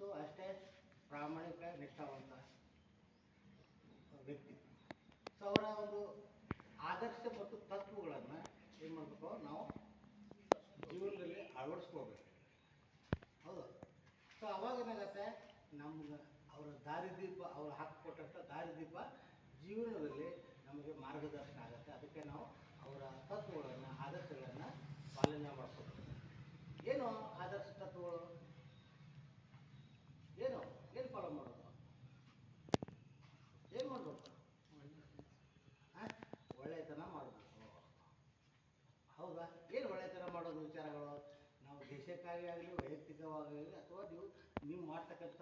ಮತ್ತು ಅಷ್ಟೇ ಪ್ರಾಮಾಣಿಕ ನಿಷ್ಠಾವಂತ ವ್ಯಕ್ತಿ. ಸೊ, ಅವರ ಒಂದು ಆದರ್ಶ ಮತ್ತು ತತ್ವಗಳನ್ನು ಏನು ಮಾಡಬೇಕು? ನಾವು ಜೀವನದಲ್ಲಿ ಅಳವಡಿಸ್ಕೋಬೇಕು ಹೌದು. ಸೊ, ಅವಾಗ ಏನಾಗತ್ತೆ? ನಮ್ಗೆ ಅವರ ದಾರಿದೀಪ, ಅವ್ರು ಹಾಕಿಕೊಟ್ಟಂಥ ದಾರಿದೀಪ ಜೀವನದಲ್ಲಿ ನಮಗೆ ಮಾರ್ಗದರ್ಶನ ಆಗುತ್ತೆ. ಅದಕ್ಕೆ ನಾವು ಅವರ ತತ್ವಗಳನ್ನು, ಆದರ್ಶಗಳನ್ನು ಪಾಲನೆ ಮಾಡ್ಕೋಬೇಕು ಏನು ಆದರ್ಶ ತತ್ವಗಳು ಏನು ಏನು ಫಾಲೋ ಮಾಡೋದು ಏನು ಮಾಡಬೇಕು ಒಳ್ಳೆಯತನ ಮಾಡಬೇಕು ಹೌದಾ ಏನು ಒಳ್ಳೆತನ ಮಾಡೋದು ವಿಚಾರಗಳು? ನಾವು ದೇಶಕ್ಕಾಗಿ ಆಗಲಿ ವೈಯಕ್ತಿಕವಾಗಿ ಅಥವಾ ನೀವು ನೀವು ಮಾಡ್ತಕ್ಕಂಥ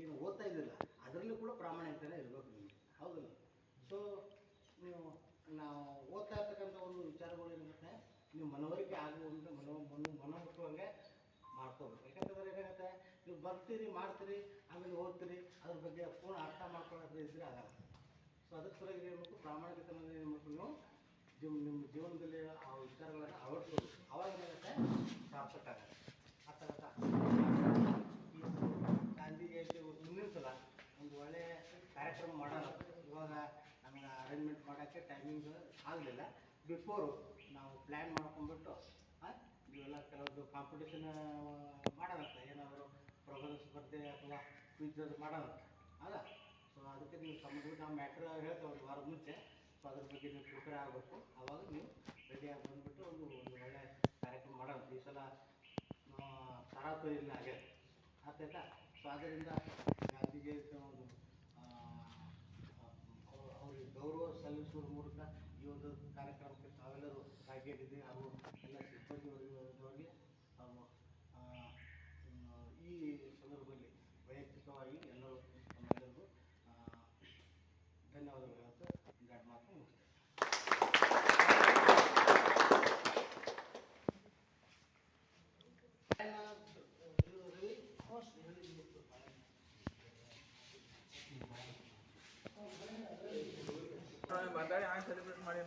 ಏನು ಓದ್ತಾ ಇದ್ದಿಲ್ಲ, ಅದರಲ್ಲೂ ಕೂಡ ಪ್ರಾಮಾಣಿಕತೆ ಇರಬೇಕು ನಿಮಗೆ. ಹೌದಲ್ಲ ಸೊ ನೀವು, ನಾವು ಓದ್ತಾ ಇರ್ತಕ್ಕಂಥ ಒಂದು ವಿಚಾರಗಳು ಏನಾಗುತ್ತೆ ನೀವು ಮನವರಿಕೆ ಆಗುವಂಥ ಮನೋ, ಮನ ಮನೋಮುಖವಾಗಿ ಮಾಡ್ಕೋಬೇಕು. ಯಾಕಂತಂದ್ರೆ ಏನಾಗುತ್ತೆ, ನೀವು ಬರ್ತೀರಿ, ಮಾಡ್ತೀರಿ, ಆಮೇಲೆ ಓದ್ತೀರಿ, ಅದ್ರ ಬಗ್ಗೆ ಪೂರ್ಣ ಅರ್ಥ ಮಾಡ್ಕೊಳ್ಳೋದ್ರೆ ಇದ್ರೆ ಆಗಲ್ಲ. ಸೊ ಅದಕ್ಕೆ ಸರಿಯಾಗಿ ಏನು ಪ್ರಾಮಾಣಿಕತೆ ಜೀವ ನಿಮ್ಮ ಜೀವನದಲ್ಲಿ ಆ ವಿಚಾರಗಳನ್ನು ಅಳವಡಿಸ್ಕೋಬೇಕು ಅವಾಗ ಏನಾಗುತ್ತೆ? ಸಾರ್ಥಕ ಆಗುತ್ತೆ ಅರ್ಥ ಆಗುತ್ತಾ? ಈ ಗಾಂಧಿ ಜಯಂತಿ ಮುಂದಿನ ಸಲ ಒಂದು ಒಳ್ಳೆಯ ಕಾರ್ಯಕ್ರಮ ಮಾಡೋಣ. ಇವಾಗ ನಮಗೆ ಅರೇಂಜ್ಮೆಂಟ್ ಮಾಡೋಕ್ಕೆ ಟೈಮಿಂಗ್ ಆಗಲಿಲ್ಲ. ಬಿಫೋರು ನಾವು ಪ್ಲ್ಯಾನ್ ಮಾಡ್ಕೊಂಡ್ಬಿಟ್ಟು ಇವೆಲ್ಲ ಕೆಲವೊಂದು ಕಾಂಪಿಟೇಷನ್ ಮಾಡೋದಂತೆ ಏನಾದರೂ ಪ್ರಬಂಧ ಸ್ಪರ್ಧೆ ಅಥವಾ ಕ್ವಿಜ್ ಅದು ಮಾಡೋಣಂತ. ಅಲ್ಲ? ಸೊ ಅದಕ್ಕೆ ನೀವು ಸಂಬಂಧಪಟ್ಟ ನಾವು ಮ್ಯಾಟ್ರ್ ಹೇಳ್ತೇವೆ ಒಂದು ವಾರದ ಮುಂಚೆ. ಅದ್ರ ಬಗ್ಗೆ ನೀವು ಪ್ರಿಪೇರ್ ಆಗಬೇಕು. ಆವಾಗ ನೀವು ರೆಡಿಯಾಗಿ ಬಂದುಬಿಟ್ಟು ಒಂದು ಒಂದು ಒಳ್ಳೆಯ ಕಾರ್ಯಕ್ರಮ ಮಾಡೋಣ. ಈ ಸಲ ಸರಾತು ಇಲ್ಲ ಹಾಗೆ ಆಯ್ತಾ ಸೊ, ಆದ್ದರಿಂದ ಗಾಂಧಿ ಮಾತಾಡಿ ಹಂಗೆ ಸೆಲೆಬ್ರೇಟ್ ಮಾಡಿ